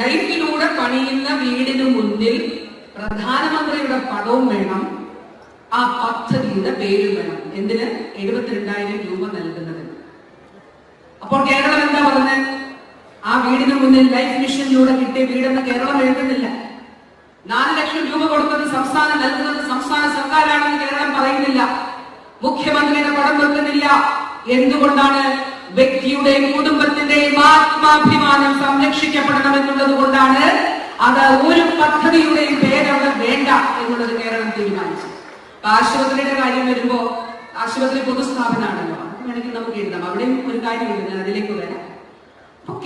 ലൈഫിലൂടെ പണിയുന്ന വീടിന് മുന്നിൽ പ്രധാനമന്ത്രിയുടെ പടവും വേണം. ആ പദ്ധതിയുടെ പേര് വേണം. എന്തിന്? എഴുപത്തിരണ്ടായിരം രൂപ നൽകുന്നത് അപ്പോൾ കേരളം എന്താ പറഞ്ഞത് ആ വീടിന് മുന്നിൽ ലൈഫ് മിഷനിലൂടെ കിട്ടിയ വീടെന്ന് കേരളം എഴുതുന്നില്ല. നാല് ലക്ഷം രൂപ കൊടുത്തത് സംസ്ഥാനം നൽകുന്നത് സംസ്ഥാന സർക്കാരാണെന്ന് കേരളം പറയുന്നില്ല. മുഖ്യമന്ത്രിയുടെ പടം വെക്കുന്നില്ല. എന്തുകൊണ്ടാണ് വ്യക്തിയുടെയും കുടുംബത്തിന്റെയും ആത്മാഭിമാനം സംരക്ഷിക്കപ്പെടണം എന്നുള്ളത് കൊണ്ടാണ് അത് ഒരു പദ്ധതിയുടെയും പേര് അവിടെ വേണ്ട എന്നുള്ളത് കേരളം തീരുമാനിച്ചു ആശുപത്രിയുടെ കാര്യം വരുമ്പോ ആശുപത്രി പൊതുസ്ഥാപനമാണല്ലോ. വേണമെങ്കിൽ നമുക്ക് എഴുതാം. അവിടെയും ഒരു കാര്യമുണ്ട്. ഞാൻ അതിലേക്ക് വരാം.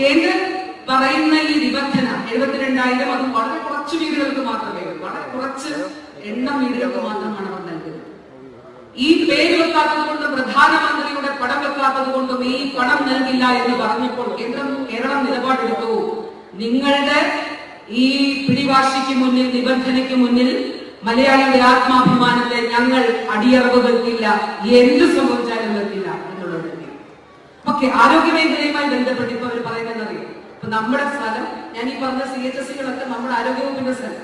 കേന്ദ്രം പറയുന്ന ഈ നിബന്ധന എഴുപത്തിരണ്ടായിരം അത് വളരെ കുറച്ച് വീടുകൾക്ക് മാത്രമേ വളരെ കുറച്ച് എണ്ണം വീടുകൾക്ക് മാത്രമാണ് അവർ നൽകുന്നത്. ഈ പേര് വെക്കാത്തത് കൊണ്ട് പ്രധാനമന്ത്രിയുടെ പണം വെക്കാത്തത് കൊണ്ടും ഈ പണം നൽകില്ല എന്ന് പറഞ്ഞപ്പോൾ കേന്ദ്രം കേരളം നിലപാടെടുത്തു. നിങ്ങളുടെ ഈ പിടിവാശിക്ക് മുന്നിൽ നിബന്ധനയ്ക്ക് മുന്നിൽ മലയാളിയുടെ ആത്മാഭിമാനത്തെ ഞങ്ങൾ അടിയറവ് വെക്കില്ല എന്ത് സംഭവിച്ചാലും വെക്കില്ല എന്നുള്ളത് ഓക്കെ ആരോഗ്യ മേഖലയുമായി ബന്ധപ്പെട്ട് ഇപ്പൊ അവർ പറയുന്നത് അറിയാം? ഇപ്പൊ നമ്മുടെ സ്ഥലം ഞാൻ ഈ പറഞ്ഞ സി എച്ച് എസ് സികളൊക്കെ നമ്മുടെ ആരോഗ്യവകുപ്പിന്റെ സ്ഥലം.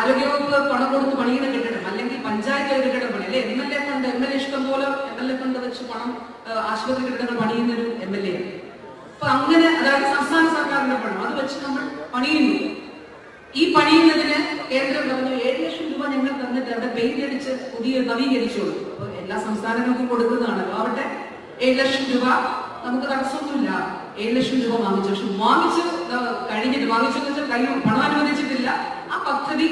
ആരോഗ്യവകുപ്പ് പണം കൊടുത്ത് പണിയുന്ന കെട്ടിടം അല്ലെങ്കിൽ പഞ്ചായത്ത് കെട്ടിടം പണി. അല്ലെ? M L A fund M L A ഇഷ്ടം പോലെ എം എൽ എ ഫണ്ട് വെച്ച് പണം ആശുപത്രി കെട്ടിടങ്ങൾ പണിയുന്ന ഒരു എം എൽ എ അപ്പൊ അങ്ങനെ അതായത് സംസ്ഥാന സർക്കാരിന്റെ പണം അത് വെച്ച് നമ്മൾ പണിയുന്നു. ഈ പണിയുന്നതിന് കേന്ദ്രം പറഞ്ഞു ഏഴ് ലക്ഷം രൂപ ഞങ്ങൾ തന്നിട്ട് അവിടെ പെയിന്റ് അടിച്ച് പുതിയ നവീകരിച്ചോളൂ. അപ്പൊ എല്ലാ സംസ്ഥാനങ്ങൾക്കും കൊടുക്കുന്നതാണല്ലോ. അവിടെ ഏഴ് ലക്ഷം രൂപ നമുക്ക് തടസ്സമൊന്നുമില്ല. ഏഴ് ലക്ഷം രൂപ വാങ്ങിച്ചു. പക്ഷെ വാങ്ങിച്ച് കഴിഞ്ഞിട്ട് വാങ്ങിച്ചു വെച്ചാൽ കഴിഞ്ഞു. പണം അനുവദിച്ചിട്ടില്ല. പദ്ധതി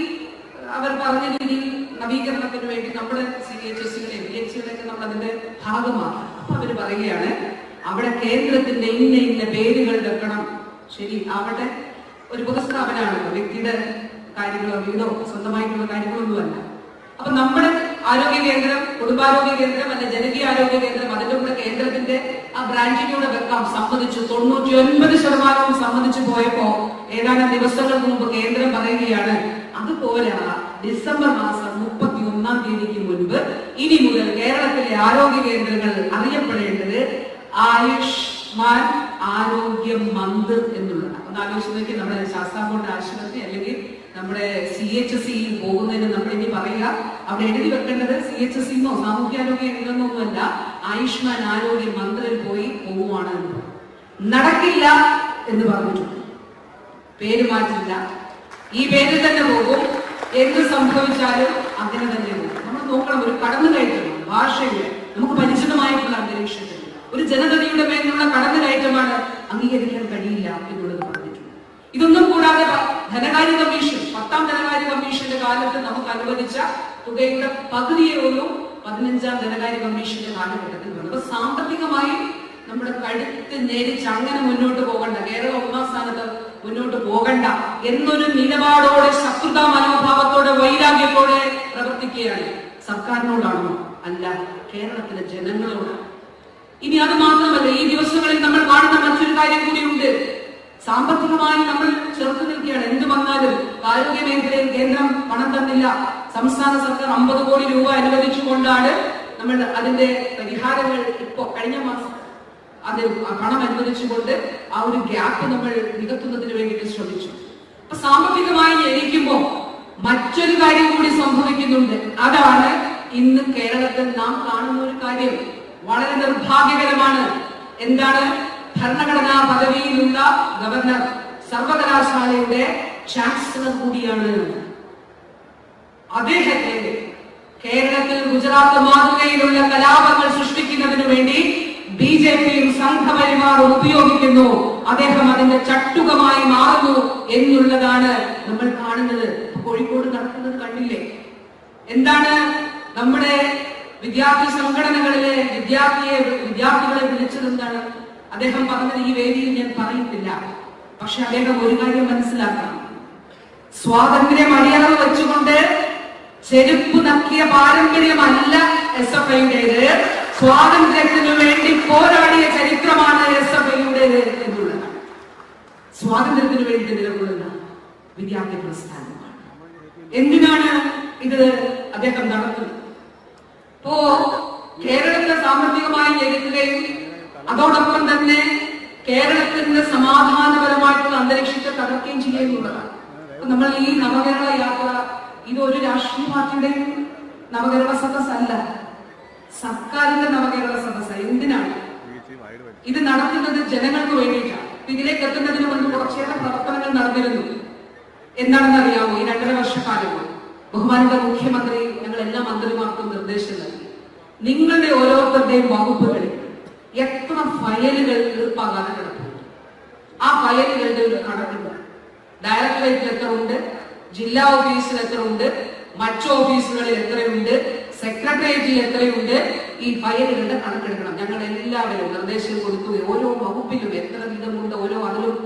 അവർ പറഞ്ഞ രീതിയിൽ നവീകരണത്തിന് വേണ്ടി നമ്മുടെ സി എച്ച് എസ് സികളെ ബി എച്ച് സികളെയൊക്കെ നമ്മൾ അതിന്റെ ഭാഗമാണ്. അപ്പൊ അവർ പറയുകയാണ് അവിടെ കേന്ദ്രത്തിന്റെ ഇന്ന ഇന്ന പേരുകൾ വെക്കണം. ശരി അവിടെ ഒരു പൊതുസ്ഥാപനമാണല്ലോ വ്യക്തിയുടെ കാര്യങ്ങളോ വീടോ സ്വന്തമായിട്ടുള്ള കാര്യങ്ങളൊന്നുമല്ല. അപ്പൊ നമ്മുടെ ആരോഗ്യ കേന്ദ്രം കുടുംബാരോഗ്യ കേന്ദ്രം അല്ലെ ജനകീയ ആരോഗ്യ കേന്ദ്രം അതിന്റെ കൂടെ കേന്ദ്രത്തിന്റെ ആ ബ്രാഞ്ചിനൂടെ വെക്കാം. സമ്മതിച്ചു. തൊണ്ണൂറ്റി ഒൻപത് ശതമാനവും സമ്മതിച്ചു പോയപ്പോ ഏതാനും ദിവസങ്ങൾക്ക് മുമ്പ് കേന്ദ്രം പറയുകയാണ് അതുപോലെ ഡിസംബർ മാസം മുപ്പത്തി ഒന്നാം തീയതിക്ക് മുൻപ് ഇനി മുതൽ കേരളത്തിലെ ആരോഗ്യ കേന്ദ്രങ്ങൾ അറിയപ്പെടേണ്ടത് ആയുഷ്മാൻ ആരോഗ്യ മന്ത് എന്നുള്ളതാണ്. ഒന്ന് ആലോചിച്ച് നോക്കി നമ്മുടെ ശാസ്താംകോട്ട ആശുപത്രി അല്ലെങ്കിൽ നമ്മുടെ സി എച്ച് സി പോകുന്നതിന് നമ്മൾ ഇനി പറയുക അവിടെ എഴുതി വെക്കേണ്ടത് സി എച്ച് എസ് സിന്നോ സാമൂഹ്യാരോഗ്യ കേന്ദ്രമോ ഒന്നുമല്ല ആയുഷ്മാൻ ആരോഗ്യ മന്ത്രിൽ പോയി പോവുകയാണ് നടക്കില്ല എന്ന് പറഞ്ഞിട്ടുണ്ട്. പേര് മാറ്റില്ല. ഈ പേരിൽ തന്നെ പോകും. എന്ത് സംഭവിച്ചാലും അങ്ങനെ തന്നെ പോകും. നമ്മൾ നോക്കണം ഒരു കടന്നു കയറ്റണം ഭാഷയിൽ. നമുക്ക് പരിചിതമായിട്ടുള്ള അന്തരീക്ഷത്തിൽ ഒരു ജനതയുടെ മേലുള്ള കടന്നു കയറ്റമാണ് അംഗീകരിക്കാൻ കഴിയില്ല എന്നുള്ളത് പറഞ്ഞിട്ടുണ്ട്. ഇതൊന്നും കൂടാതെ ധനകാര്യ കമ്മീഷൻ പത്താം ധനകാര്യ കമ്മീഷന്റെ കാലത്ത് നമുക്ക് അനുവദിച്ച തുകയുടെ പകുതിയെ ഉള്ളൂ പതിനഞ്ചാം ധനകാര്യ കമ്മീഷന്റെ കാലഘട്ടത്തിൽ വേണം സാമ്പത്തികമായി നമ്മുടെ കഴുത്ത് ഞെരിച്ച് അങ്ങനെ മുന്നോട്ട് പോകണ്ട. കേരളം ഒന്നാം സ്ഥാനത്ത് മുന്നോട്ട് പോകണ്ട എന്നൊരു നിലപാടോടെ ശത്രുതാ മനോഭാവത്തോടെ വൈരാഗ്യത്തോടെ പ്രവർത്തിക്കുകയാണ് സർക്കാരിനോടാണോ? അല്ല കേരളത്തിലെ ജനങ്ങളോടാണ്. ഇനി അത് മാത്രമല്ല ഈ ദിവസങ്ങളിൽ നമ്മൾ കാണുന്ന മറ്റൊരു കാര്യം കൂടിയുണ്ട് സാമ്പത്തികമായി നമ്മൾ ചെറുത്തു നിൽക്കുകയാണ്. എന്ത് വന്നാലും ആരോഗ്യ മേഖലയിൽ കേന്ദ്രം പണം തന്നില്ല. സംസ്ഥാന സർക്കാർ അമ്പത് കോടി രൂപ അനുവദിച്ചുകൊണ്ടാണ് നമ്മൾ അതിന്റെ പരിഹാരങ്ങൾ ഇപ്പോ കഴിഞ്ഞ മാസം അത് പണം അനുവദിച്ചുകൊണ്ട് ആ ഒരു ഗ്യാപ്പ് നമ്മൾ നികത്തുന്നതിന് വേണ്ടിയിട്ട് ശ്രമിച്ചു. അപ്പൊ സാമ്പത്തികമായി ഞെരിക്കുമ്പോ മറ്റൊരു കാര്യം കൂടി സംഭവിക്കുന്നുണ്ട്. അതാണ് ഇന്ന് കേരളത്തിൽ നാം കാണുന്ന ഒരു കാര്യം. വളരെ നിർഭാഗ്യകരമാണ്. എന്താണ്? ഭരണഘടനാ പദവിയിലുള്ള ഗവർണർ സർവകലാശാലയുടെ ചാൻസലർ കൂടിയാണ്. അദ്ദേഹത്തെ കേരളത്തിൽ ഗുജറാത്ത് മാതൃകയിലുള്ള കലാപങ്ങൾ സൃഷ്ടിക്കുന്നതിന് വേണ്ടി പിയും സംഘപരിവാറും ഉപയോഗിക്കുന്നു. അദ്ദേഹം അതിന്റെ ചട്ടുകമായി മാറുന്നു എന്നുള്ളതാണ് നമ്മൾ കാണുന്നത്. കോഴിക്കോട് നടക്കുന്നത് കണ്ടില്ലേ? എന്താണ് നമ്മുടെ വിദ്യാർത്ഥി സംഘടനകളിലെ വിദ്യാർത്ഥിയെ വിദ്യാർത്ഥികളെ വിളിച്ചത് എന്താണ്? അദ്ദേഹം പറഞ്ഞത് ഈ വേദിയിൽ ഞാൻ പറയുന്നില്ല പക്ഷെ അദ്ദേഹം ഒരു കാര്യം മനസ്സിലാക്കണം. സ്വാതന്ത്ര്യം അടിയറവ് വെച്ചുകൊണ്ട് ചെരുപ്പ് നക്കിയ പാരമ്പര്യമല്ല എസ് എഫ് ഐയുടേത്. സ്വാതന്ത്ര്യത്തിനു വേണ്ടി പോരാടിയ ചരിത്രമാണ് എസ് എഫ് ഐയുടെ എന്നുള്ളത്. സ്വാതന്ത്ര്യത്തിനു വേണ്ടി നിലകൊള്ളുന്ന വിദ്യാർത്ഥി പ്രസ്ഥാനം എന്തിനാണ് ഇത് അദ്ദേഹം നടത്തുന്നത്? ഇപ്പോ കേരളത്തെ സാമ്പത്തികമായി ഞെരുക്കുകയും അതോടൊപ്പം തന്നെ കേരളത്തിന്റെ സമാധാനപരമായിട്ടുള്ള അന്തരീക്ഷത്തെ തകർക്കുകയും ചെയ്യുന്നുള്ളതാണ് നമ്മൾ ഈ നവകേരള യാത്ര ഇത് ഒരു രാഷ്ട്രീയ പാർട്ടിയുടെയും നവകേരള സദസ് അല്ല സർക്കാരിന്റെ നവകേരള സദസ് എന്തിനാണ്? ഇത് നടത്തുന്നത് ജനങ്ങൾക്ക് വേണ്ടിയിട്ടാണ്. ഇതിലേക്ക് എത്തുന്നതിന് മുൻപ് കുറച്ചേറെ പ്രവർത്തനങ്ങൾ നടന്നിരുന്നു. എന്താണെന്ന് അറിയാമോ? ഈ രണ്ടര വർഷക്കാലം ബഹുമാനപ്പെട്ട മുഖ്യമന്ത്രി ഞങ്ങൾ എല്ലാ മന്ത്രിമാർക്കും നിർദ്ദേശം നൽകി. നിങ്ങളുടെ ഓരോരുത്തരുടെയും വകുപ്പുകളിൽ എത്ര ഫയലുകൾ തീർപ്പാകാതെ കിടക്കുന്നു ആ ഫയലുകളുടെ ഒരു കണക്കുണ്ട് ഡയറക്ടറേറ്റിൽ എത്ര ഉണ്ട്? ജില്ലാ ഓഫീസിൽ എത്ര ഉണ്ട്? മറ്റു ഓഫീസുകളിൽ എത്രയുണ്ട്? സെക്രട്ടേറിയറ്റിൽ എത്രയുണ്ട്? ഈ ഫയലുകളുടെ കണക്കെടുക്കണം. ഞങ്ങൾ എല്ലാവരും നിർദ്ദേശം കൊടുത്തു. ഓരോ വകുപ്പിലും എത്ര വീതമുണ്ട് ഓരോ അതിലും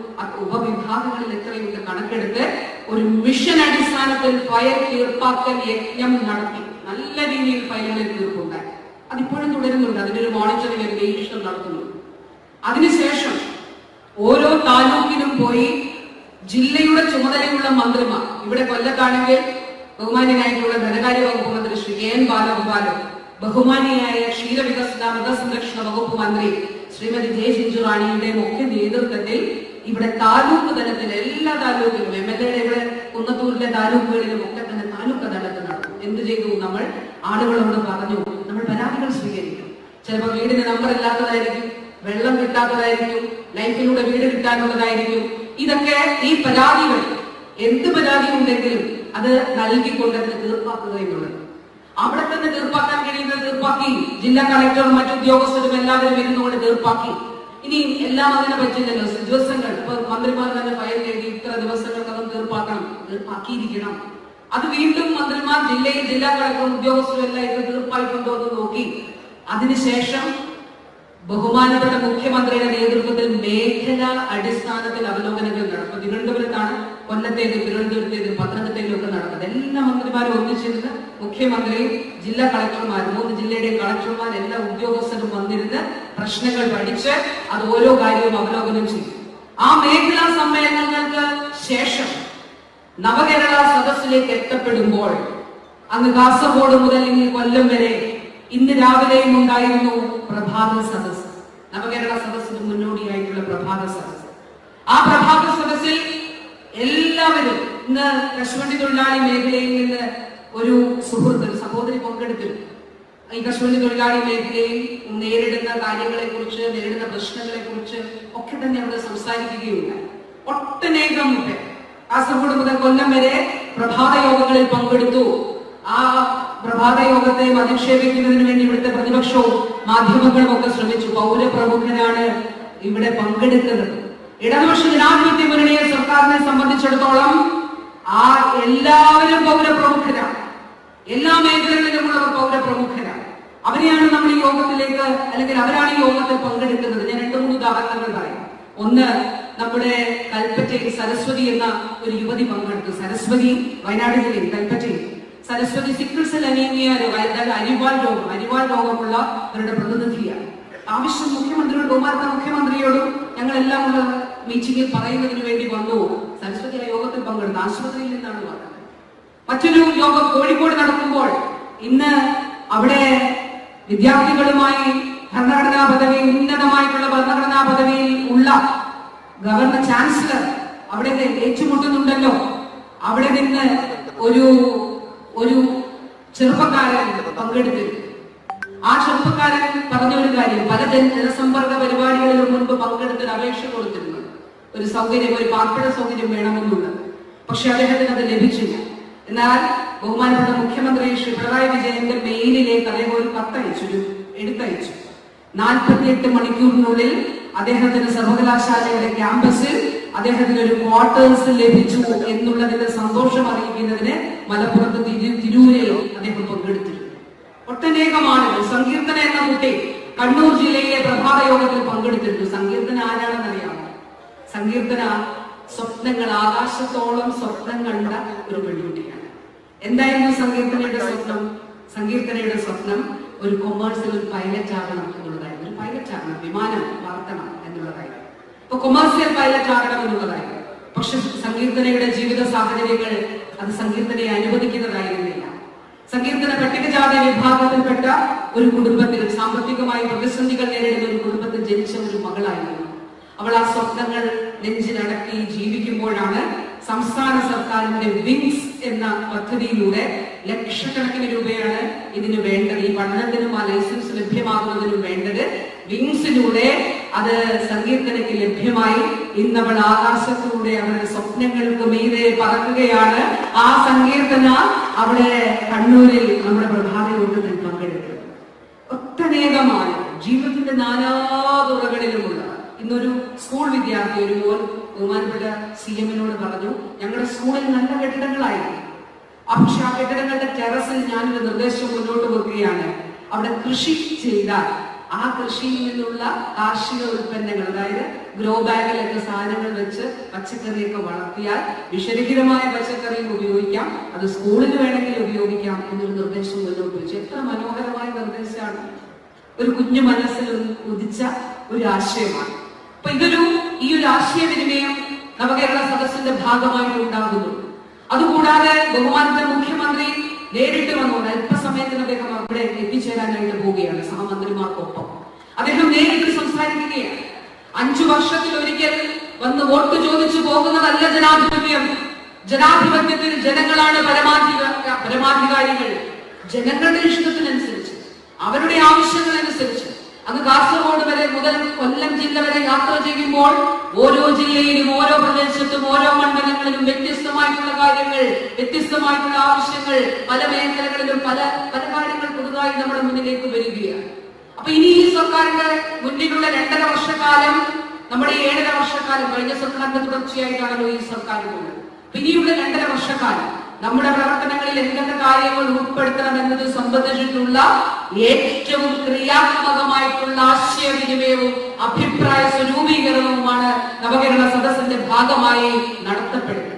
ഉപവിഭാഗങ്ങളിൽ എത്രയുണ്ട് കണക്കെടുത്ത് ഒരു മിഷൻ അടിസ്ഥാനത്തിൽ ഫയൽ തീർപ്പാക്കൽ യജ്ഞം നടത്തി. നല്ല രീതിയിൽ ഫയലുകളിൽ തീർപ്പുണ്ടായി അതിപ്പോഴും തുടരുന്നുണ്ട്. അതിനൊരു മോണിറ്ററിംഗ് ഒരു നിരീക്ഷണം നടത്തുന്നുണ്ട് അതിനുശേഷം ഓരോ താലൂക്കിലും പോയി ജില്ലയുടെ ചുമതലയുള്ള മന്ത്രിമാർ ഇവിടെ കൊല്ലത്താണെങ്കിൽ ബഹുമാന്യനായിട്ടുള്ള ധനകാര്യ വകുപ്പ് മന്ത്രി ശ്രീ കെ എൻ ബാലഗോപാലൻ ബഹുമാനിയായ ക്ഷീരവികസന മൃഗസംരക്ഷണ വകുപ്പ് മന്ത്രി ശ്രീമതി ജെ ജിഞ്ചു റാണിയുടെ മുഖ്യ നേതൃത്വത്തിൽ ഇവിടെ താലൂക്ക് തലത്തിൽ എല്ലാ താലൂക്കിലും എം എൽ എയുടെ ഇവിടെ കുന്നത്തൂരിലെ താലൂക്കുകളിലും ഒക്കെ തന്നെ താലൂക്ക് തലത്തിൽ നടക്കും എന്ത് ചെയ്തു നമ്മൾ? ആളുകളോട് പറഞ്ഞു നമ്മൾ പരാതികൾ സ്വീകരിക്കും. ചിലപ്പോൾ വീടിന് നമ്പർ ഇല്ലാത്തതായിരിക്കും വെള്ളം കിട്ടാത്തതായിരിക്കും ലൈഫിലൂടെ വീട് കിട്ടാനുള്ളതായിരിക്കും. ഇതൊക്കെ ഈ പരാതികൾ എന്ത് പരാതി ഉണ്ടെങ്കിലും അത് നൽകിക്കൊണ്ട് അത് തീർപ്പാക്കുക എന്നുള്ളത്. അവിടെ തന്നെ തീർപ്പാക്കാൻ കഴിയുന്നത് തീർപ്പാക്കി. ജില്ലാ കളക്ടറും മറ്റു ഉദ്യോഗസ്ഥരും എല്ലാവരും ഇരുന്നുകൊണ്ട് തീർപ്പാക്കി. ഇനി എല്ലാം അതിനെ പറ്റില്ലല്ലോ. ദിവസങ്ങൾ. ഇപ്പൊ മന്ത്രിമാർ തന്നെ ഫയൽ എഴുതി ഇത്ര ദിവസങ്ങൾക്കകം തീർപ്പാക്കണം. തീർപ്പാക്കിയിരിക്കണം. അത് വീണ്ടും മന്ത്രിമാർ ജില്ലയിൽ ജില്ലാ കളക്ടറും ഉദ്യോഗസ്ഥരും എല്ലാം ഇത് തീർപ്പായിട്ടുണ്ടോ എന്ന് നോക്കി. അതിനുശേഷം ബഹുമാനപ്പെട്ട മുഖ്യമന്ത്രിയുടെ നേതൃത്വത്തിൽ മേഖല അടിസ്ഥാനത്തിൽ അവലോകനങ്ങൾ നടക്കും. തിരുവനന്തപുരത്താണ് കൊല്ലത്തേത് തിരുവനന്തപുരത്തേത് നടക്കുന്നത് എല്ലാ മന്ത്രിമാരും ഒന്നിച്ചിരുന്ന് മുഖ്യമന്ത്രിയും ജില്ലാ കളക്ടർമാരും മൂന്ന് ജില്ലയുടെ കളക്ടർമാർ എല്ലാ ഉദ്യോഗസ്ഥരും വന്നിരുന്ന് പ്രശ്നങ്ങൾ പഠിച്ച് അത് ഓരോ കാര്യവും അവലോകനം ചെയ്തു. ആ മേഖലാ സമ്മേളനങ്ങൾക്ക് ശേഷം നവകേരള സദസ്സിലേക്ക് എത്തപ്പെടുമ്പോൾ അങ്ങ് കാസർഗോഡ് മുതൽ ഇനി കൊല്ലം വരെ ഇന്ന് രാവിലെയും ഉണ്ടായിരുന്നു പ്രഭാത സദസ് നവകേരള സദസ്സിന് മുന്നോടിയായിട്ടുള്ള പ്രഭാത സദസ് ആ പ്രഭാത സദസ്സിൽ എല്ലാവരും ഇന്ന് കശുവണ്ടി തൊഴിലാളി മേഖലയിൽ നിന്ന് ഒരു സുഹൃത്ത് സഹോദരി പങ്കെടുത്തിരുന്നു ഈ കശുവണ്ടി തൊഴിലാളി മേഖലയിൽ നേരിടുന്ന കാര്യങ്ങളെ കുറിച്ച് നേരിടുന്ന പ്രശ്നങ്ങളെ കുറിച്ച് ഒക്കെ തന്നെ അവിടെ സംസാരിക്കുകയുണ്ടായി. ഒട്ടനേകം കാസർഗോഡ് മുതൽ കൊല്ലം വരെ പ്രഭാത യോഗങ്ങളിൽ പങ്കെടുത്തു. ആ പ്രഭാത യോഗത്തെ അധിക്ഷേപിക്കുന്നതിന് വേണ്ടി ഇവിടുത്തെ പ്രതിപക്ഷവും മാധ്യമങ്ങളും ഒക്കെ ശ്രമിച്ചു. പൗരപ്രമുഖനാണ് ഇവിടെ പങ്കെടുക്കുന്നത് ഇടതുപക്ഷ ജനാധിപത്യ മുന്നണിയെ സർക്കാരിനെ സംബന്ധിച്ചിടത്തോളം ആ എല്ലാവരും പൗരപ്രമുഖരാണ് എല്ലാ മേഖലകളിലുമുള്ളവർ പൗരപ്രമുഖരാണ് അവരെയാണ് നമ്മൾ ഈ യോഗത്തിലേക്ക് അല്ലെങ്കിൽ അവരാണ് ഈ യോഗത്തിൽ പങ്കെടുക്കുന്നത്. ഞാൻ രണ്ടു മൂന്ന് ഉദാഹരണങ്ങൾ പറയാം. ഒന്ന് നമ്മുടെ കൽപ്പറ്റയിൽ സരസ്വതി എന്ന ഒരു യുവതി പങ്കെടുത്തു. സരസ്വതി വയനാട് ജില്ലയിൽ കൽപ്പറ്റയിൽ. സരസ്വതി സിക്കിൾ അനീമിയ അതായത് അരിവാൾ രോഗം അരിവാൾ രോഗമുള്ള അവരുടെ പ്രതിനിധിയാണ്. ആവശ്യം മുഖ്യമന്ത്രിയോട് ബഹുമാനപ്പെട്ട മുഖ്യമന്ത്രിയോടും ഞങ്ങളെല്ലാം ഉള്ള മീറ്റിംഗിൽ പറയുന്നതിന് വേണ്ടി വന്നു. സരസ്വതി ആ യോഗത്തിൽ പങ്കെടുത്തു. ആശുപത്രിയിൽ നിന്നാണ് പറഞ്ഞത്. മറ്റൊരു യോഗം കോഴിക്കോട് നടക്കുമ്പോൾ ഇന്ന് അവിടെ വിദ്യാർത്ഥികളുമായി ഭരണഘടനാ പദവി ഉന്നതമായിട്ടുള്ള ഭരണഘടനാ പദവിയിൽ ഉള്ള ഗവർണർ ചാൻസലർ അവിടെ ഏറ്റുമുട്ടുന്നുണ്ടല്ലോ. അവിടെ നിന്ന് ഒരു ഒരു ചെറുപ്പക്കാരൻ പങ്കെടുത്തിരുന്നു ആ ചെറുപ്പക്കാരൻ പറഞ്ഞ ഒരു കാര്യം പല ജന ജനസമ്പർക്ക പരിപാടികളിലും മുൻപ് പങ്കെടുത്തൊരു അപേക്ഷ കൊടുത്തിരുന്നു. ഒരു സൗകര്യം ഒരു പാർപ്പിട സൗകര്യം വേണമെന്നുള്ളത്. പക്ഷെ അദ്ദേഹത്തിന് അത് ലഭിച്ചില്ല. എന്നാൽ ബഹുമാനപ്പെട്ട മുഖ്യമന്ത്രി ശ്രീ പിണറായി വിജയന്റെ മെയിലിലേക്ക് അദ്ദേഹം ഒരു കത്തയച്ചു എടുത്തയച്ചു. നാൽപ്പത്തിയെട്ട് മണിക്കൂറിനുള്ളിൽ അദ്ദേഹത്തിന് സർവകലാശാലയുടെ ക്യാമ്പസിൽ അദ്ദേഹത്തിന് ഒരു ക്വാർട്ടേഴ്സ് ലഭിച്ചു എന്നുള്ളതിന്റെ സന്തോഷം അറിയിക്കുന്നതിന് മലപ്പുറത്ത് തിരു- തിരൂരിൽ അദ്ദേഹം പങ്കെടുത്തിരുന്നു. ഒട്ടനേകം ആളുകൾ സങ്കീർത്തന എന്ന കുട്ടി കണ്ണൂർ ജില്ലയിലെ പ്രഭാത യോഗത്തിൽ പങ്കെടുത്തിരുന്നു. സങ്കീർത്തന ആരാണെന്ന് അറിയാമോ സങ്കീർത്തന സ്വപ്നങ്ങൾ ആകാശത്തോളം സ്വപ്നം കണ്ട ഒരു പെൺകുട്ടിയാണ് എന്തായിരുന്നു സങ്കീർത്തനയുടെ സ്വപ്നം? സങ്കീർത്തനയുടെ സ്വപ്നം ഒരു കൊമേഴ്സിൽ ഒരു പൈലറ്റ് ആകണം എന്നുള്ളതായിരുന്നു. ഒരു പൈലറ്റ് ആകണം വിമാനം പറത്തണം എന്നുള്ളതായിരുന്നു. ഇപ്പൊ കൊമേഴ്സ്യൽ പൈലറ്റ് ആകണം എന്നുള്ളതായിരുന്നു. പക്ഷെ സങ്കീർത്തനയുടെ ജീവിത സാഹചര്യങ്ങൾ അത് സങ്കീർത്തനയെ അനുവദിക്കുന്നതായിരുന്നില്ല. സങ്കീർത്തന പട്ടികജാതി വിഭാഗത്തിൽപ്പെട്ട ഒരു കുടുംബത്തിൽ സാമ്പത്തികമായി പ്രതിസന്ധികൾ നേരിടുന്ന ഒരു കുടുംബത്തിൽ ജനിച്ച ഒരു മകളായിരുന്നു അവൾ ആ സ്വപ്നങ്ങൾ നെഞ്ചിലടക്കി ജീവിക്കുമ്പോഴാണ് സംസ്ഥാന സർക്കാരിന്റെ വിങ്സ് എന്ന പദ്ധതിയിലൂടെ ലക്ഷക്കണക്കിന് രൂപയാണ് ഇതിന് വേണ്ടത്. ഈ പഠനത്തിനും ആ ലൈസൻസ് ലഭ്യമാകുന്നതിനും വേണ്ടത് വിങ്സിലൂടെ അത് സങ്കീർത്തനയ്ക്ക് ലഭ്യമായി. ഇന്നവൾ ആകാശത്തിലൂടെ അവരുടെ സ്വപ്നങ്ങൾക്ക് മീതെ പറക്കുകയാണ്. ആ സങ്കീർത്തന അവിടെ കണ്ണൂരിൽ നമ്മുടെ പ്രഭാത യോഗത്തിൽ പങ്കെടുത്തു. ഒട്ടനേകമായ ജീവിതത്തിന്റെ നാനാതുറകളിലുമുള്ള ഇന്നൊരു സ്കൂൾ വിദ്യാർത്ഥി ഒരു മോൻ ബഹുമാനപ്പെട്ട സി എമ്മിനോട് പറഞ്ഞു ഞങ്ങളുടെ സ്കൂളിൽ നല്ല കെട്ടിടങ്ങളായിരുന്നു പക്ഷെ ആ കെട്ടിടങ്ങളുടെ ടെറസിൽ ഞാനൊരു നിർദ്ദേശം മുന്നോട്ട് വെക്കുകയാണ്. അവിടെ കൃഷി ചെയ്താൽ ആ കൃഷിയിൽ നിന്നുള്ള കാർഷിക ഉൽപ്പന്നങ്ങൾ അതായത് ഗ്രോ ബാഗിലൊക്കെ സാധനങ്ങൾ വെച്ച് പച്ചക്കറിയൊക്കെ വളർത്തിയാൽ വിഷരഹിതമായ പച്ചക്കറിയും ഉപയോഗിക്കാം. അത് സ്കൂളിൽ വേണമെങ്കിൽ ഉപയോഗിക്കാം എന്നൊരു നിർദ്ദേശം മുന്നോട്ട് വെച്ചു. എത്ര മനോഹരമായ നിർദ്ദേശമാണ്. ഒരു കുഞ്ഞു മനസ്സിൽ ഉദിച്ച ഒരു ആശയമാണ്. അപ്പൊ ഇതൊരു ഈ ഒരു ആശയവിനിമയം നവകേരള സദസ്സിന്റെ ഭാഗമായിട്ട് ഉണ്ടാകുന്നു. അതുകൂടാതെ ബഹുമാനത്തെ മുഖ്യമന്ത്രി നേരിട്ട് വന്നുകൊണ്ട് അല്പസമയത്തിന് അദ്ദേഹം അവിടെ എത്തിച്ചേരാനായിട്ട് പോവുകയാണ് സഹമന്ത്രിമാർക്കൊപ്പം. അദ്ദേഹം നേരിട്ട് സംസാരിക്കുകയാണ്. അഞ്ചു വർഷത്തിൽ ഒരിക്കൽ വന്ന് വോട്ട് ചോദിച്ചു പോകുന്നതല്ല ജനാധിപത്യം. ജനാധിപത്യത്തിൽ ജനങ്ങളാണ് പരമാധിക പരമാധികാരികൾ. ജനങ്ങളുടെ ഇഷ്ടത്തിനനുസരിച്ച് അവരുടെ ആവശ്യങ്ങൾ അനുസരിച്ച് അങ്ങ് കാസർഗോഡ് വരെ മുതൽ കൊല്ലം ജില്ല വരെ യാത്ര ചെയ്യുമ്പോൾ ഓരോ ജില്ലയിലും ഓരോ പ്രദേശത്തും ഓരോ മണ്ഡലങ്ങളിലും വ്യത്യസ്തമായിട്ടുള്ള കാര്യങ്ങൾ വ്യത്യസ്തമായിട്ടുള്ള ആവശ്യങ്ങൾ പല മേഖലകളിലും പല പല കാര്യങ്ങൾ പുതുതായി നമ്മുടെ മുന്നിലേക്ക് വരികയാണ്. അപ്പൊ ഇനി ഈ സർക്കാരിന്റെ മുന്നിലുള്ള രണ്ടര വർഷക്കാലം നമ്മുടെ ഏഴര വർഷക്കാലം കഴിഞ്ഞ സർക്കാരിന്റെ തുടർച്ചയായിട്ടാണല്ലോ ഈ സർക്കാരിനുള്ളത്. അപ്പൊ ഇനിയുള്ള രണ്ടര വർഷക്കാലം നമ്മുടെ പ്രവർത്തനങ്ങളിൽ എന്തൊക്കെ കാര്യങ്ങൾ ഉൾപ്പെടുത്തണം എന്നത് സംബന്ധിച്ചിട്ടുള്ള ഏറ്റവും ക്രിയാത്മകമായിട്ടുള്ള ആശയവിനിമയവും അഭിപ്രായ സ്വരൂപീകരണവുമാണ് നവകേരള സദസ്സിന്റെ ഭാഗമായി നടത്തപ്പെടുന്നത്.